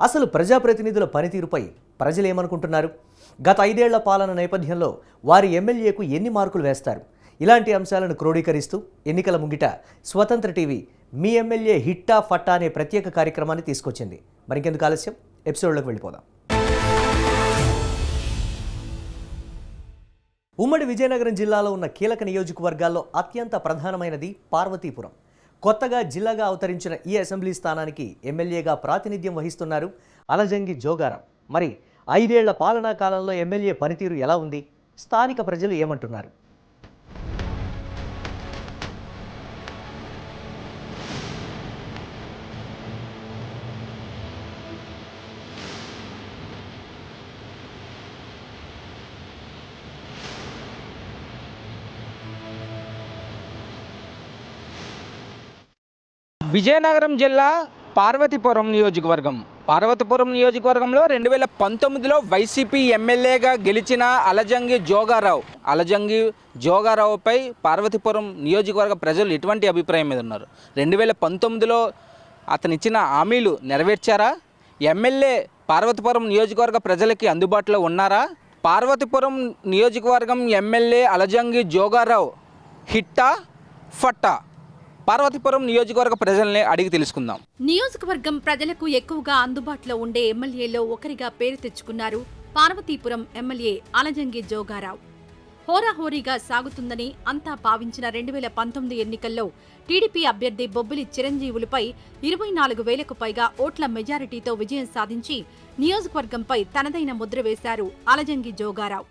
అసలు ప్రజాప్రతినిధుల పనితీరుపై ప్రజలేమనుకుంటున్నారు గత ఐదేళ్ళ పాలన నేపథ్యంలో వారి ఎమ్మెల్యేకు ఎన్ని మార్కులు వేస్తారు? ఇలాంటి అంశాలను క్రోడీకరిస్తూ ఎన్నికల ముంగిట స్వతంత్ర టీవీ మీ ఎమ్మెల్యే హిట్టా ఫట్టా అనే ప్రత్యేక కార్యక్రమాన్ని తీసుకొచ్చింది. మరికెందుకు ఆలస్యం? ఎపిసోడ్లోకి వెళ్ళిపోదాం. ఉమ్మడి విజయనగరం జిల్లాలో ఉన్న కీలక నియోజకవర్గాల్లో అత్యంత ప్రధానమైనది పార్వతీపురం. కొత్తగా జిల్లాగా అవతరించిన ఈ అసెంబ్లీ స్థానానికి ఎమ్మెల్యేగా ప్రాతినిధ్యం వహిస్తున్నారు అలజంగి జోగారం. మరి ఐదేళ్ళ పాలనా కాలంలో ఎమ్మెల్యే పనితీరు ఎలా ఉంది? స్థానిక ప్రజలు ఏమంటున్నారు? విజయనగరం జిల్లా పార్వతీపురం నియోజకవర్గం. పార్వతీపురం నియోజకవర్గంలో రెండు వేల పంతొమ్మిదిలో వైసీపీ ఎమ్మెల్యేగా గెలిచిన అలజంగి జోగారావు. అలజంగి జోగారావుపై పార్వతీపురం నియోజకవర్గ ప్రజలు ఎటువంటి అభిప్రాయం మీద ఉన్నారు? రెండు వేల పంతొమ్మిదిలో అతనిచ్చిన హామీలు నెరవేర్చారా? ఎమ్మెల్యే పార్వతీపురం నియోజకవర్గ ప్రజలకి అందుబాటులో ఉన్నారా? పార్వతీపురం నియోజకవర్గం ఎమ్మెల్యే అలజంగి జోగారావు హిట్టా ఫట్టా? పార్వతీపురం నియోజకవర్గ ప్రజల్ని అడిగి తెలుసుకుందాం. నియోజకవర్గం ప్రజలకు ఎక్కువగా అందుబాటులో ఉండే ఎమ్మెల్యేలో ఒకరిగా పేరు తెచ్చుకున్నారు పార్వతీపురం ఎమ్మెల్యే అలజంగి జోగారావు. హోరాహోరీగా సాగుతుందని అంతా భావించిన రెండు వేల పంతొమ్మిది ఎన్నికల్లో టీడీపీ అభ్యర్థి బొబ్బిలి చిరంజీవులపై ఇరవై నాలుగు వేలకు పైగా ఓట్ల మెజారిటీతో విజయం సాధించి నియోజకవర్గంపై తనదైన ముద్ర వేశారు అలజంగి జోగారావు.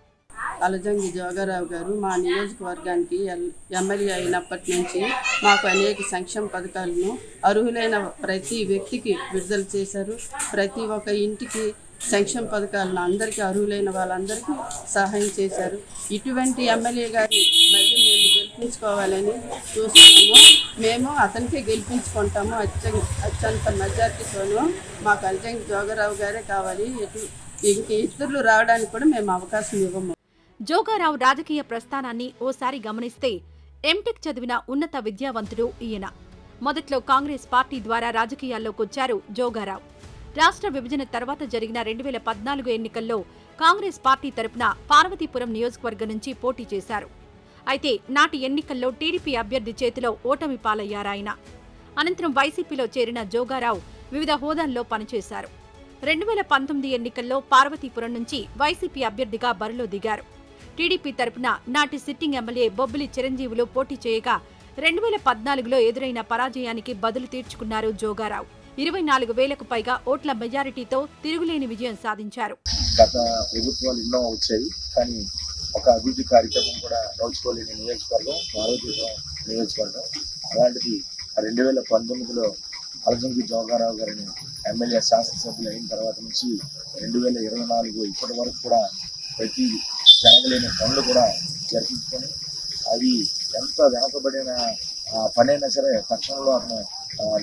అలజంగి జోగారావు గారు మా నియోజకవర్గానికి ఎల్- ఎమ్మెల్యే అయినప్పటి నుంచి మాకు అనేక సంక్షేమ పథకాలను అర్హులైన ప్రతి వ్యక్తికి విడుదల చేశారు. ప్రతి ఒక్క ఇంటికి సంక్షేమ పథకాలను అందరికీ అర్హులైన వాళ్ళందరికీ సహాయం చేశారు. ఇటువంటి ఎమ్మెల్యే గారి మళ్ళీ మేము గెలిపించుకోవాలని చూస్తున్నాము. మేము అతనికే గెలిపించుకుంటాము. అత్యంత అత్యంత మెజార్టీతోనూ మాకు అలజంగి జోగారావు గారే కావాలి. ఎటు ఇంక ఇతరులు రావడానికి కూడా మేము అవకాశం ఇవ్వము. జోగారావు రాజకీయ ప్రస్థానాన్ని ఓసారి గమనిస్తే ఎంటెక్ చదివిన ఉన్నత విద్యావంతుడు ఈయన. మొదట్లో కాంగ్రెస్ పార్టీ ద్వారా రాజకీయాల్లోకొచ్చారు జోగారావు. రాష్ట్ర విభజన తర్వాత జరిగిన రెండు వేల పద్నాలుగు ఎన్నికల్లో కాంగ్రెస్ పార్టీ తరపున పార్వతీపురం నియోజకవర్గం నుంచి పోటీ చేశారు. అయితే నాటి ఎన్నికల్లో టీడీపీ అభ్యర్థి చేతిలో ఓటమి పాలయ్యారాయన. అనంతరం వైసీపీలో చేరిన జోగారావు వివిధ హోదాల్లో పనిచేశారు. రెండు వేల పంతొమ్మిది ఎన్నికల్లో పార్వతీపురం నుంచి వైసీపీ అభ్యర్థిగా బరిలో దిగారు. టీడీపీ తరపున నాటి సిట్టింగ్ ఎమ్మెల్యే బొబ్బిలి చిరంజీవులు పోటీ చేయగా రెండు వేల పద్నాలుగులో ఎదురైన పరాజయానికి బదులు తీర్చుకున్నారు జోగారావు. ఇరవై నాలుగు వేలకు పైగా ఓట్ల మెజారిటీతో తిరుగులేని విజయం సాధించారు. గత ప్రభుత్వాలు ఎన్నో వచ్చాయి కానీ ఒక అభివృద్ధి కార్యక్రమం కూడా నోచుకోలేని నియోజకవర్గం పార్వతీపురం నియోజకవర్గం. అలాంటిది రెండు వేల పంతొమ్మిదిలో అలజంకి జోగారావు గారిని ఎమ్మెల్యే శాసనసభ్యులు అయిన తర్వాత నుంచి రెండు వేల ఇరవై నాలుగు ఇప్పటి వరకు కూడా ప్రతి జరగలేని పనులు కూడా జరిపించుకొని అది ఎంత వెనకబడిన పనైనా సరే తక్షణంలో అతను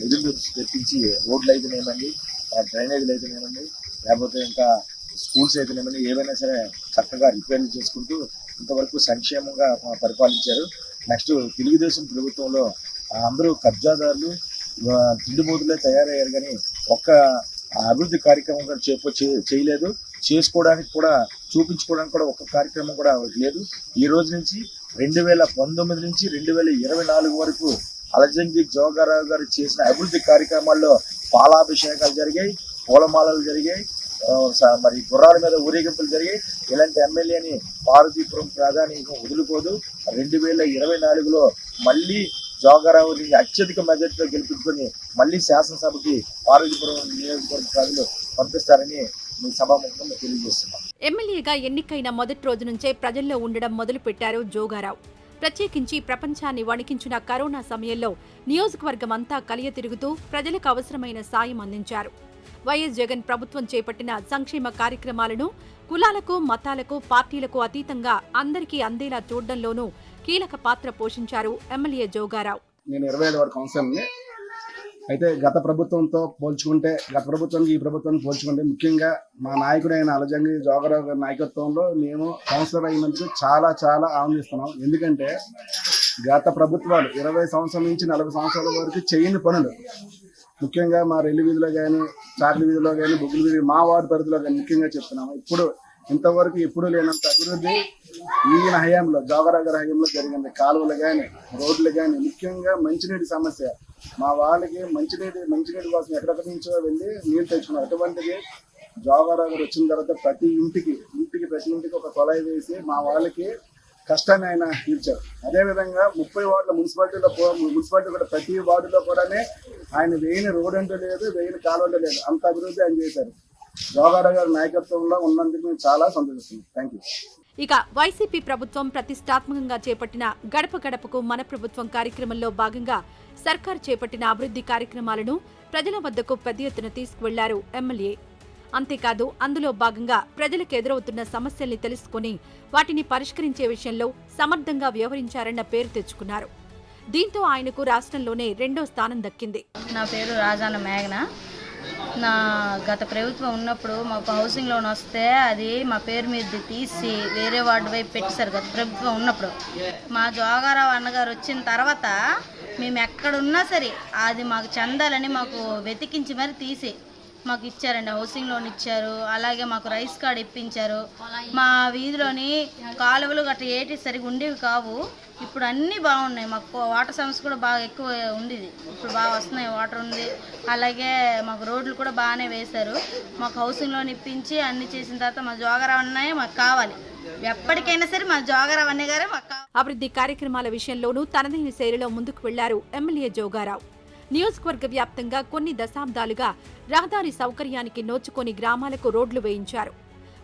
నిధులు తెప్పించి రోడ్లు అయితేనేమండి డ్రైనేజీలు అయితేనేమండి లేకపోతే ఇంకా స్కూల్స్ అయితేనేమని ఏవైనా సరే చక్కగా రిపేర్లు చేసుకుంటూ ఇంతవరకు సంక్షేమంగా పరిపాలించారు. నెక్స్ట్ తెలుగుదేశం ప్రభుత్వంలో అందరూ కబ్జాదారులు తిండిబోతులే తయారయ్యారు కానీ ఒక్క అభివృద్ధి కార్యక్రమం కూడా చేప చేయలేదు. చేసుకోవడానికి కూడా చూపించుకోవడానికి కూడా ఒక కార్యక్రమం కూడా లేదు. ఈ రోజు నుంచి రెండు వేల పంతొమ్మిది నుంచి రెండు వేల ఇరవై నాలుగు వరకు అలజంగి జోగారావు గారు చేసిన అభివృద్ధి కార్యక్రమాల్లో పాలాభిషేకాలు జరిగాయి పూలమాలలు జరిగాయి స- మరి గుర్రాల మీద ఊరేగింపులు జరిగాయి. ఇలాంటి ఎమ్మెల్యేని పార్వతీపురం ప్రాధాన్యత వదులుకోదు. రెండు వేల ఇరవై నాలుగులో మళ్ళీ జోగారావుని అత్యధిక మెజార్టీలో గెలిపించుకొని మళ్ళీ శాసనసభకి పార్వతీపురం నియోజకవర్గ ప్రజలు పంపిస్తారని మీ సభాముఖంగా తెలియజేస్తున్నాం. ఎమ్మెల్యేగా ఎన్నికైన మొదటి రోజు నుంచే ప్రజల్లో ఉండడం మొదలుపెట్టారు జోగారావు. ప్రత్యేకించి ప్రపంచాన్ని వణికించిన కరోనా సమయంలో నియోజకవర్గం అంతా కలియ తిరుగుతూ ప్రజలకు అవసరమైన సాయం అందించారు. వైఎస్ జగన్ ప్రభుత్వం చేపట్టిన సంక్షేమ కార్యక్రమాలను కులాలకు మతాలకు పార్టీలకు అతీతంగా అందరికీ అందేలా చూడడంలోనూ కీలక పాత్ర పోషించారు ఎమ్మెల్యే జోగారావు. నేను ఇరవై ఐదు కౌన్సిలర్ని అయితే గత ప్రభుత్వంతో పోల్చుకుంటే గత ప్రభుత్వానికి ఈ ప్రభుత్వాన్ని పోల్చుకుంటే ముఖ్యంగా మా నాయకుడైన అలజంగి జోగరావు గారి నాయకత్వంలో మేము కౌన్సిలర్ అయినందుకు చాలా చాలా ఆనందిస్తున్నాం ఎందుకంటే గత ప్రభుత్వాలు ఇరవై సంవత్సరాల నుంచి నలభై సంవత్సరాల వరకు చేయని పనులు ముఖ్యంగా మా రెల్లి వీధిలో కానీ చార్లి వీధిలో కానీ బుగ్గుల వీధి మా వార్డు పరిధిలో కానీ ముఖ్యంగా చెప్తున్నాము ఇప్పుడు ఇంతవరకు ఎప్పుడూ లేనంత అభివృద్ధి ఈయన హయాంలో జోగరావు హయాంలో జరిగింది కాలువలు కానీ రోడ్లు కానీ ముఖ్యంగా మంచినీటి సమస్య మా వాళ్ళకి మంచినీటి మంచినీటి కోసం ఎక్కడెక్కడి నుంచో వెళ్ళి నీళ్ళు తెచ్చుకున్నారు. అటువంటిది జోగారావు గారు వచ్చిన తర్వాత ప్రతి ఇంటికి ఇంటికి ప్రతి ఇంటికి ఒక కొలాయి వేసి మా వాళ్ళకి కష్టాన్ని ఆయన తీర్చారు అదేవిధంగా ముప్పై వార్డుల మున్సిపాలిటీలో మున్సిపాలిటీ కూడా ప్రతి వార్డులో కూడానే ఆయన వేయని రోడ్ అంటూ లేదు వేయని కాలువలు లేదు. అంత అభివృద్ధి ఆయన చేశారు. జోగారావు గారి నాయకత్వంలో ఉన్నందుకు మేము చాలా సంతోషిస్తున్నాం. థ్యాంక్ యూ ఇక వైసీపీ ప్రభుత్వం ప్రతిష్టాత్మకంగా చేపట్టిన గడప గడపకు మన ప్రభుత్వం కార్యక్రమంలో భాగంగా సర్కార్ చేపట్టిన అభివృద్ధి కార్యక్రమాలను ప్రజల వద్దకు పెద్ద ఎత్తున తీసుకువెళ్ళారు ఎమ్మెల్యే. అంతేకాదు అందులో భాగంగా ప్రజలకు ఎదురవుతున్న సమస్యల్ని తెలుసుకుని వాటిని పరిష్కరించే విషయంలో సమర్థంగా వ్యవహరించారన్న పేరు తెచ్చుకున్నారు. దీంతో ఆయనకు రాష్ట్రంలోనే రెండో స్థానం దక్కింది. నా పేరు రాజాన మేఘన. నా గత ప్రభుత్వం ఉన్నప్పుడు మాకు హౌసింగ్ లోన్ వస్తే అది మా పేరు మీద తీసి వేరే వార్డు వైపు పెట్టేశారు గత ప్రభుత్వం ఉన్నప్పుడు. మా జోగారావు అన్నగారు వచ్చిన తర్వాత మేము ఎక్కడున్నా సరే అది మాకు చెందాలని మాకు వెతికించి మరి తీసి మాకు ఇచ్చారండి హౌసింగ్ లోన్ ఇచ్చారు అలాగే మాకు రైస్ కార్డ్ ఇప్పించారు. మా వీధిలోని కాలువలు గట్రా ఏటి సరిగా ఉండేవి కావు. ఇప్పుడు అన్నీ బాగున్నాయి మాకు వాటర్ సమస్య కూడా బాగా ఎక్కువ ఉండేది. ఇప్పుడు బాగా వస్తున్నాయి వాటర్ ఉంది. అలాగే మాకు రోడ్లు కూడా బాగానే వేశారు. మాకు హౌసింగ్ లోన్ ఇప్పించి అన్ని చేసిన తర్వాత మా జోగరావు ఉన్నాయి మాకు కావాలి. ఎప్పటికైనా సరే మా జోగరావు అన్నయ్య గారే మాకు అభివృద్ధి కార్యక్రమాల విషయంలోనూ తనదైన శైలిలో ముందుకు వెళ్ళారు ఎమ్మెల్యే జోగారావు. నియోజకవర్గ వ్యాప్తంగా కొన్ని దశాబ్దాలుగా రహదారి సౌకర్యానికి నోచుకొని గ్రామాలకు రోడ్లు వేయించారు.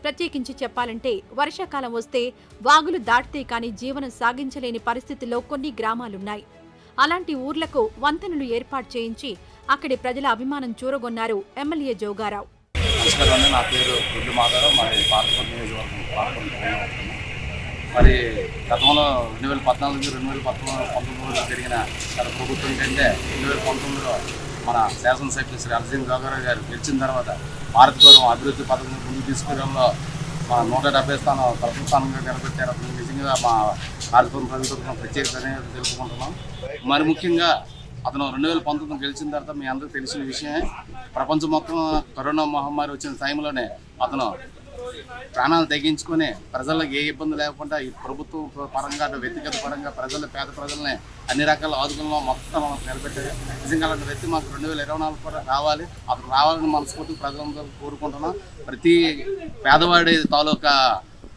ప్రత్యేకించి చెప్పాలంటే వర్షాకాలం వస్తే వాగులు దాటితే కాని జీవనం సాగించలేని పరిస్థితుల్లో కొన్ని గ్రామాలున్నాయి. అలాంటి ఊర్లకు వంతెనలు ఏర్పాటు చేయించి అక్కడి ప్రజల అభిమానం చూరగొన్నారు ఎమ్మెల్యే జోగారావు. నమస్కారం నా పేరు గుడ్డు మాధవరావు. మరి పార్లమెంట్ నియోజకవర్గం మరి గతంలో రెండు వేల పద్నాలుగు రెండు వేల పంతొమ్మిది పంతొమ్మిదిలో జరిగిన గత ప్రభుత్వం కంటే రెండు వేల పంతొమ్మిదిలో మన శాసనసభ్యులు శ్రీ అర్జున్ గోగారావు గారు గెలిచిన తర్వాత భారత గౌరవం అభివృద్ధి పథకం ముందు తీసుకురావడంలో మా నూట డెబ్బై స్థానం ప్రథమ స్థానంగా నిలబెట్టారు. నిజంగా మా రాజభవన్ ప్రభుత్వం ప్రత్యేక ధన్యవాదాలు తెలుపుకుంటున్నాం. మరి ముఖ్యంగా అతను రెండు వేల పంతొమ్మిది గెలిచిన తర్వాత మీ అందరికీ తెలిసిన విషయమే ప్రపంచం మొత్తం కరోనా మహమ్మారి వచ్చిన టైంలోనే అతను ప్రాణాలు తెగించుకొని ప్రజలకు ఏ ఇబ్బంది లేకుండా ఈ ప్రభుత్వ పరంగా వ్యక్తిగత పరంగా ప్రజలు పేద ప్రజల్ని అన్ని రకాల ఆదుకుల్లో మొత్తం మనకు నిలబెట్టారు నిజంగా అలాంటి వ్యక్తి మాకు రెండు వేల ఇరవై నాలుగు కూడా రావాలి. అతను రావాలని మనస్ఫూర్తిగా ప్రజలందరూ కోరుకుంటున్నాం. ప్రతి పేదవాడి తాలూకా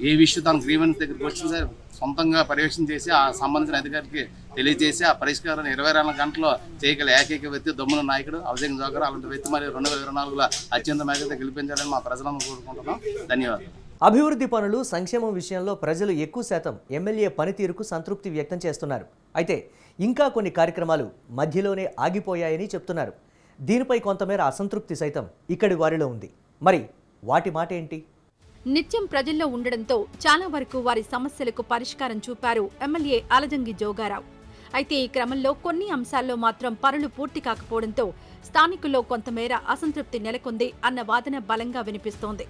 ఏ విషయం తన గ్రీవెన్స్ దగ్గరికి వచ్చిన సరే సొంతంగా పర్యవేక్షణ చేసి ఆ సంబంధించిన అధికారికి తెలియజేసి ఆ పరిష్కారాన్ని ఇరవై నాలుగు గంటల్లో చేయగల ఏకైక వ్యక్తి దమ్ముల నాయకుడు అవసరం జోకర్. అలాంటి వ్యక్తి మరి రెండు వేల ఇరవై నాలుగులో అత్యంత మేఘత గెలిపించాలని మా ప్రజలందరూ కోరుకుంటున్నాం. ధన్యవాదాలు. అభివృద్ధి పనులు సంక్షేమం విషయంలో ప్రజలు ఎక్కువ శాతం ఎమ్మెల్యే పనితీరుకు సంతృప్తి వ్యక్తం చేస్తున్నారు. అయితే ఇంకా కొన్ని కార్యక్రమాలు మధ్యలోనే ఆగిపోయాయని చెప్తున్నారు. దీనిపై కొంతమేర అసంతృప్తి సైతం ఇక్కడి వారిలో ఉంది. మరి వాటి మాట ఏంటి? నిత్యం ప్రజల్లో ఉండడంతో చాలా వరకు వారి సమస్యలకు పరిష్కారం చూపారు ఎమ్మెల్యే అలజంగి జోగారావు. అయితే ఈ క్రమంలో కొన్ని అంశాల్లో మాత్రం పనులు పూర్తి కాకపోవడంతో స్థానికుల్లో కొంతమేర అసంతృప్తి నెలకొంది అన్న వాదన బలంగా వినిపిస్తోంది.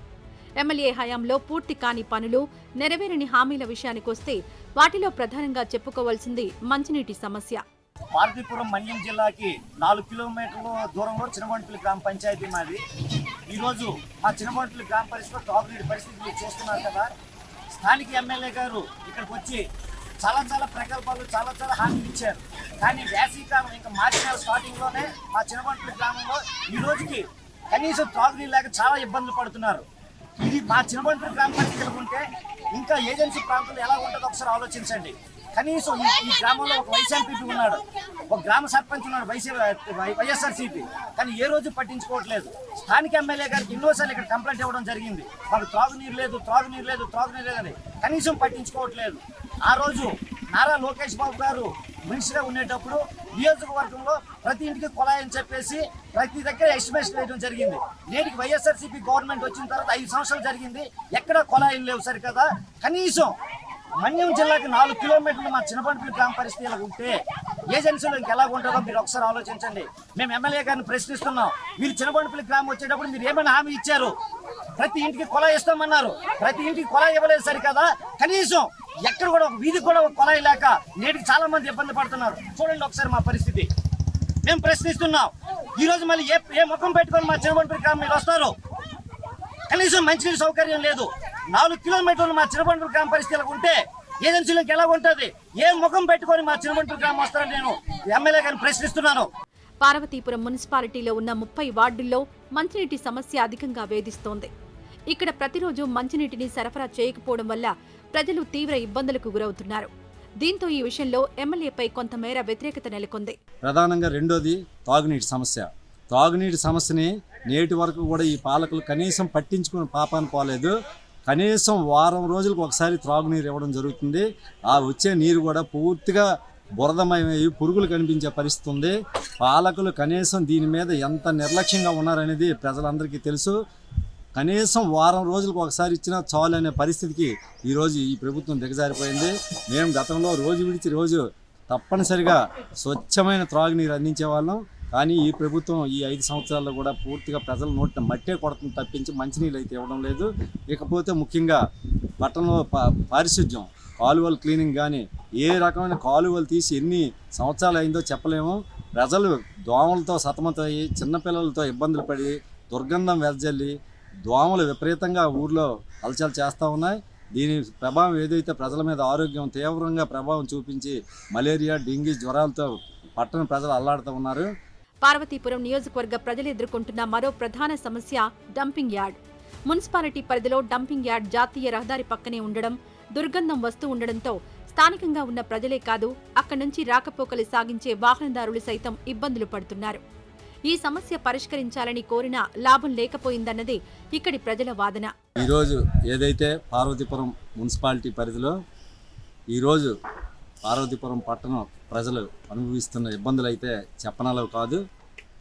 ఎమ్మెల్యే హయాంలో పూర్తి కాని పనులు నెరవేరని హామీల విషయానికొస్తే వాటిలో ప్రధానంగా చెప్పుకోవాల్సింది మంచినీటి సమస్య. పార్తీపురం మన్యం జిల్లాకి నాలుగు కిలోమీటర్ల దూరంలో చినగొంటపల్లి గ్రామ పంచాయతీ మాది. ఈరోజు మా చినగొంటపల్లి గ్రామ పరిస్థితిలో తాగునీటి పరిస్థితి మీరు చూస్తున్నారు కదా. స్థానిక ఎమ్మెల్యే గారు ఇక్కడికి వచ్చి చాలా చాలా ప్రకల్పాలు చాలా చాలా హామీ ఇచ్చారు. కానీ వేసవికాలం ఇంకా మార్చి నెల స్టార్టింగ్లోనే మా చినగొంటపల్లి గ్రామంలో ఈ రోజుకి కనీసం తాగునీరు లేక చాలా ఇబ్బందులు పడుతున్నారు. ఇది మా చిన్నబంటి గ్రామ పరిస్థితులు ఉంటే ఇంకా ఏజెన్సీ ప్రాంతంలో ఎలా ఉంటుందో ఒకసారి ఆలోచించండి. కనీసం ఈ గ్రామంలో ఒక వైఎస్ఆర్పీపీ ఉన్నాడు. ఒక గ్రామ సర్పంచ్ ఉన్నాడు వైసీ వైఎస్ఆర్సీపీ. కానీ ఏ రోజు పట్టించుకోవట్లేదు. స్థానిక ఎమ్మెల్యే గారికి ఎన్నోసార్లు ఇక్కడ కంప్లైంట్ ఇవ్వడం జరిగింది. మాకు త్రాగునీరు లేదు త్రాగునీరు లేదు త్రాగునీరు లేదని. కనీసం పట్టించుకోవట్లేదు. ఆ రోజు నారా లోకేష్ బాబు గారు మినిస్టర్గా ఉండేటప్పుడు నియోజకవర్గంలో ప్రతి ఇంటికి కుళాయి అని చెప్పేసి ప్రతి దగ్గర ఎస్టిమేషన్ వేయడం జరిగింది. నేటికి వైఎస్ఆర్సీపీ గవర్నమెంట్ వచ్చిన తర్వాత ఐదు సంవత్సరాలు జరిగింది. ఎక్కడ కుళాయిలు లేవు సరికదా. కనీసం మన్యం జిల్లాకి నాలుగు కిలోమీటర్లు మా చిన్నపంటపల్లి గ్రామ పరిస్థితి ఇలా ఉంటే ఏజెన్సీలో ఇంకెలా ఉంటుందో మీరు ఒకసారి ఆలోచించండి. మేము ఎమ్మెల్యే గారిని ప్రశ్నిస్తున్నాం. మీరు చిన్నపంటపల్లి గ్రామం వచ్చేటప్పుడు మీరు ఏమైనా హామీ ఇచ్చారు? ప్రతి ఇంటికి కొలా ఇస్తామన్నారు. ప్రతి ఇంటికి కొలా ఇవ్వలేదు సరికదా? కనీసం ఎక్కడ కూడా ఒక వీధికి కూడా ఒక కొలాయి లేక నేటికి చాలా మంది ఇబ్బంది పడుతున్నారు. చూడండి ఒకసారి మా పరిస్థితి. మేము ప్రశ్నిస్తున్నాం. ఈరోజు మళ్ళీ ఏ ఏ ముఖం పెట్టుకొని మా చిన్నపంటపల్లి గ్రామం మీరు వస్తారు? కనీసం మంచినీళ్ళ సౌకర్యం లేదు. నాలుగు కిలోమీటర్లు మా చిన్నబంటూరు గ్రామ పరిస్థితులకు ఉంటే ఏజెన్సీలకు ఎలా ఉంటుంది? ఏ ముఖం పెట్టుకొని మా చిన్నబంటూరు గ్రామం వస్తారని నేను ఎమ్మెల్యే గారిని ప్రశ్నిస్తున్నాను. పార్వతీపురం మున్సిపాలిటీలో ఉన్న ముప్పై వార్డుల్లో మంచినీటి సమస్య అధికంగా వేధిస్తోంది. ఇక్కడ ప్రతిరోజు మంచినీటిని సరఫరా చేయకపోవడం వల్ల ప్రజలు తీవ్ర ఇబ్బందులకు గురవుతున్నారు. దీంతో ఈ విషయంలో ఎమ్మెల్యేపై కొంతమేర వ్యతిరేకత నెలకొంది. ప్రధానంగా రెండోది తాగునీటి సమస్య. తాగునీటి సమస్యని నేటి వరకు కూడా ఈ పాలకులు కనీసం పట్టించుకుని పాపాన్ని పోలేదు. కనీసం వారం రోజులకు ఒకసారి త్రాగునీరు ఇవ్వడం జరుగుతుంది. ఆ వచ్చే నీరు కూడా పూర్తిగా బురదమయమయ్యి పురుగులు కనిపించే పరిస్థితి ఉంది. పాలకులు కనీసం దీని మీద ఎంత నిర్లక్ష్యంగా ఉన్నారనేది ప్రజలందరికీ తెలుసు. కనీసం వారం రోజులకు ఒకసారి ఇచ్చినా చాలు అనే పరిస్థితికి ఈరోజు ఈ ప్రభుత్వం దిగజారిపోయింది. మేము గతంలో రోజు విడిచి రోజు తప్పనిసరిగా స్వచ్ఛమైన త్రాగునీరు అందించే వాళ్ళం. కానీ ఈ ప్రభుత్వం ఈ ఐదు సంవత్సరాల్లో కూడా పూర్తిగా ప్రజల నోటిని మట్టే కొడతను తప్పించి మంచినీళ్ళు అయితే ఇవ్వడం లేదు. ఇకపోతే ముఖ్యంగా పట్టణంలో పారిశుద్ధ్యం పారిశుధ్యం కాలువలు క్లీనింగ్ కానీ ఏ రకమైన కాలువలు తీసి ఎన్ని సంవత్సరాలు అయిందో చెప్పలేము. ప్రజలు దోమలతో సతమతమయ్యి చిన్నపిల్లలతో ఇబ్బందులు పడి దుర్గంధం వెదజల్లి దోమలు విపరీతంగా ఊర్లో అలచలు చేస్తూ ఉన్నాయి. దీని ప్రభావం ఏదైతే ప్రజల మీద ఆరోగ్యం తీవ్రంగా ప్రభావం చూపించి మలేరియా డెంగీ జ్వరాలతో పట్టణ ప్రజలు అల్లాడుతూ ఉన్నారు. పార్వతీపురం నియోజకవర్గ ప్రజలు ఎదుర్కొంటున్న మరో ప్రధాన సమస్య డంపింగ్ యార్డ్. మున్సిపాలిటీ పరిధిలో డంపింగ్ యార్డ్ జాతీయ రహదారి పక్కనే ఉండడం దుర్గంధం వస్తూ ఉండడంతో స్థానికంగా ఉన్న ప్రజలే కాదు అక్కడి నుంచి రాకపోకలు సాగించే వాహనదారులు సైతం ఇబ్బందులు పడుతున్నారు. ఈ సమస్య పరిష్కరించాలని కోరినా లాభం లేకపోయిందన్నదే ఇక్కడి ప్రజల వాదన. ఈరోజు ఏదైతే పార్వతీపురం మున్సిపాలిటీ పరిధిలో ఈరోజు పార్వతీపురం పట్టణం ప్రజలు అనుభవిస్తున్న ఇబ్బందులు అయితే చెప్పనలవు కాదు.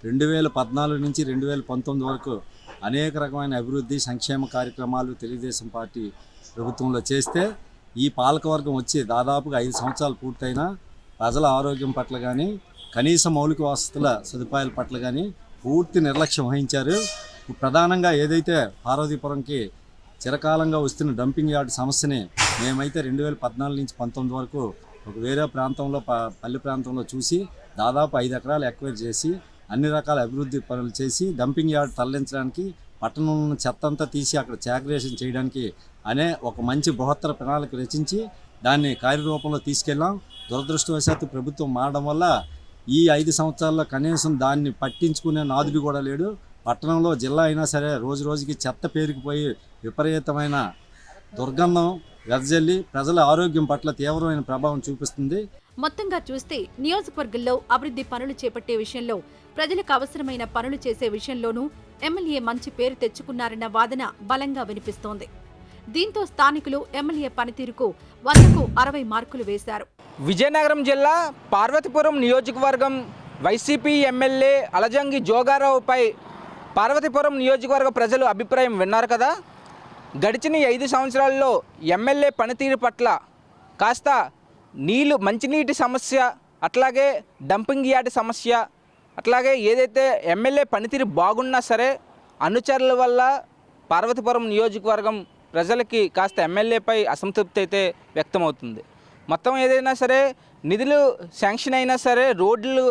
రెండు వేల పద్నాలుగు నుంచి రెండు వేల పంతొమ్మిది వరకు అనేక రకమైన అభివృద్ధి సంక్షేమ కార్యక్రమాలు తెలుగుదేశం పార్టీ ప్రభుత్వంలో చేస్తే ఈ పాలకవర్గం వచ్చి దాదాపుగా ఐదు సంవత్సరాలు పూర్తయినా ప్రజల ఆరోగ్యం పట్ల కానీ కనీస మౌలిక వసతుల సదుపాయాల పట్ల కానీ పూర్తి నిర్లక్ష్యం వహించారు. ప్రధానంగా ఏదైతే పార్వతీపురంకి చిరకాలంగా వస్తున్న డంపింగ్ యార్డ్ సమస్యని మేమైతే రెండు వేల పద్నాలుగు నుంచి పంతొమ్మిది వరకు ఒక వేరే ప్రాంతంలో ప- పల్లె ప్రాంతంలో చూసి దాదాపు ఐదు ఎకరాలు ఎక్వైర్ చేసి అన్ని రకాల అభివృద్ధి పనులు చేసి డంపింగ్ యార్డ్ తరలించడానికి పట్టణంలో ఉన్న చెత్త అంతా తీసి అక్కడ చాక్రియేషన్ చేయడానికి అనే ఒక మంచి బృహత్తర ప్రణాళిక రచించి దాన్ని కార్యరూపంలో తీసుకెళ్ళాం. దురదృష్టవశాత్తు ప్రభుత్వం మారడం వల్ల ఈ ఐదు సంవత్సరాల్లో కనీసం దాన్ని పట్టించుకునే నాదుడు కూడా లేడు. పట్టణంలో జిల్లా అయినా సరే రోజు రోజుకి చెత్త పేరుకుపోయి విపరీతమైన దుర్గంధం వెదజల్లి ప్రజల ఆరోగ్యం పట్ల తీవ్రమైన ప్రభావం చూపిస్తుంది. మొత్తంగా చూస్తే నియోజకవర్గంలో అభివృద్ధి పనులు చేపట్టే విషయంలో ప్రజలకు అవసరమైన పనులు చేసే విషయంలోనూ ఎమ్మెల్యే మంచి పేరు తెచ్చుకున్నారన్న వాదన బలంగా వినిపిస్తోంది. దీంతో స్థానికులు ఎమ్మెల్యే పనితీరుకు వందకు అరవై మార్కులు వేశారు. విజయనగరం జిల్లా పార్వతీపురం నియోజకవర్గం వైసీపీ ఎమ్మెల్యే అలజంగి జోగారావుపై పార్వతీపురం నియోజకవర్గ ప్రజలు అభిప్రాయం విన్నారు కదా? గడిచిన ఐదు సంవత్సరాల్లో ఎమ్మెల్యే పనితీరు పట్ల కాస్త నీళ్ళు మంచినీటి సమస్య అట్లాగే డంపింగ్ యార్డ్ సమస్య అట్లాగే ఏదైతే ఎమ్మెల్యే పనితీరు బాగున్నా సరే అనుచరుల వల్ల పార్వతీపురం నియోజకవర్గం ప్రజలకి కాస్త ఎమ్మెల్యేపై అసంతృప్తి అయితే వ్యక్తమవుతుంది. మొత్తం ఏదైనా సరే నిధులు శాంక్షన్ అయినా సరే రోడ్లు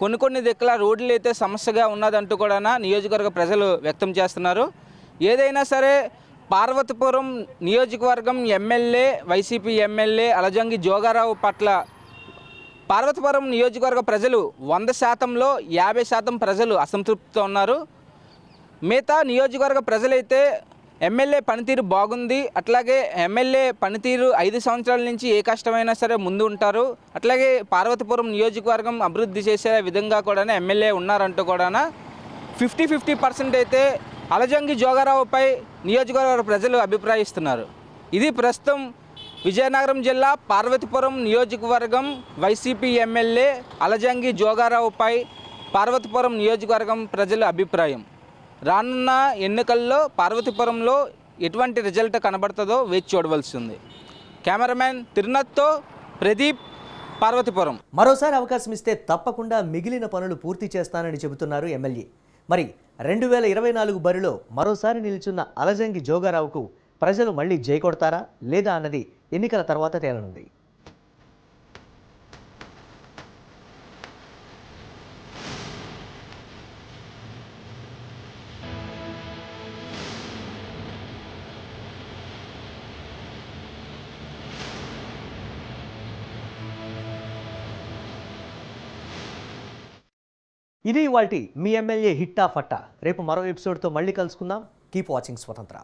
కొన్ని కొన్ని దిక్కుల రోడ్లు అయితే సమస్యగా ఉన్నదంటూ కూడా నియోజకవర్గ ప్రజలు వ్యక్తం చేస్తున్నారు. ఏదైనా సరే పార్వతీపురం నియోజకవర్గం MLA YCP MLA Alajangi Jogarao పట్ల పార్వతీపురం నియోజకవర్గ ప్రజలు వంద శాతంలో యాభై శాతం ప్రజలు అసంతృప్తితో ఉన్నారు. మిగతా నియోజకవర్గ ప్రజలైతే ఎమ్మెల్యే పనితీరు బాగుంది. అట్లాగే ఎమ్మెల్యే పనితీరు ఐదు సంవత్సరాల నుంచి ఏ కష్టమైనా సరే ముందు ఉంటారు. అట్లాగే పార్వతీపురం నియోజకవర్గం అభివృద్ధి చేసే విధంగా కూడా ఎమ్మెల్యే ఉన్నారంటూ కూడా ఫిఫ్టీ ఫిఫ్టీ పర్సెంట్ అయితే అలజంగి జోగారావుపై నియోజకవర్గ ప్రజలు అభిప్రాయిస్తున్నారు. ఇది ప్రస్తుతం విజయనగరం జిల్లా పార్వతీపురం నియోజకవర్గం వైసీపీ ఎమ్మెల్యే అలజంగి జోగారావుపై పార్వతీపురం నియోజకవర్గం ప్రజల అభిప్రాయం. రానున్న ఎన్నికల్లో పార్వతీపురంలో ఎటువంటి రిజల్ట్ కనబడుతుందో వేచి చూడవలసింది. కెమెరామ్యాన్ తిరునత్తో ప్రదీప్ పార్వతీపురం. మరోసారి అవకాశం ఇస్తే తప్పకుండా మిగిలిన పనులు పూర్తి చేస్తానని చెబుతున్నారు ఎమ్మెల్యే. మరి రెండు వేల ఇరవై నాలుగు బరిలో మరోసారి నిలుచున్న అలజంగి జోగారావుకు ప్రజలు మళ్ళీ జై కొడతారా లేదా అన్నది ఎన్నికల తర్వాత తేలనుంది. ఇది ఇవాల్టి మీ ఎమ్మెల్యే హిట్టా ఫట్టా రేపు మరో ఎపిసోడ్తో మళ్ళీ కలుసుకుందాం. కీప్ వాచింగ్ స్వతంత్ర.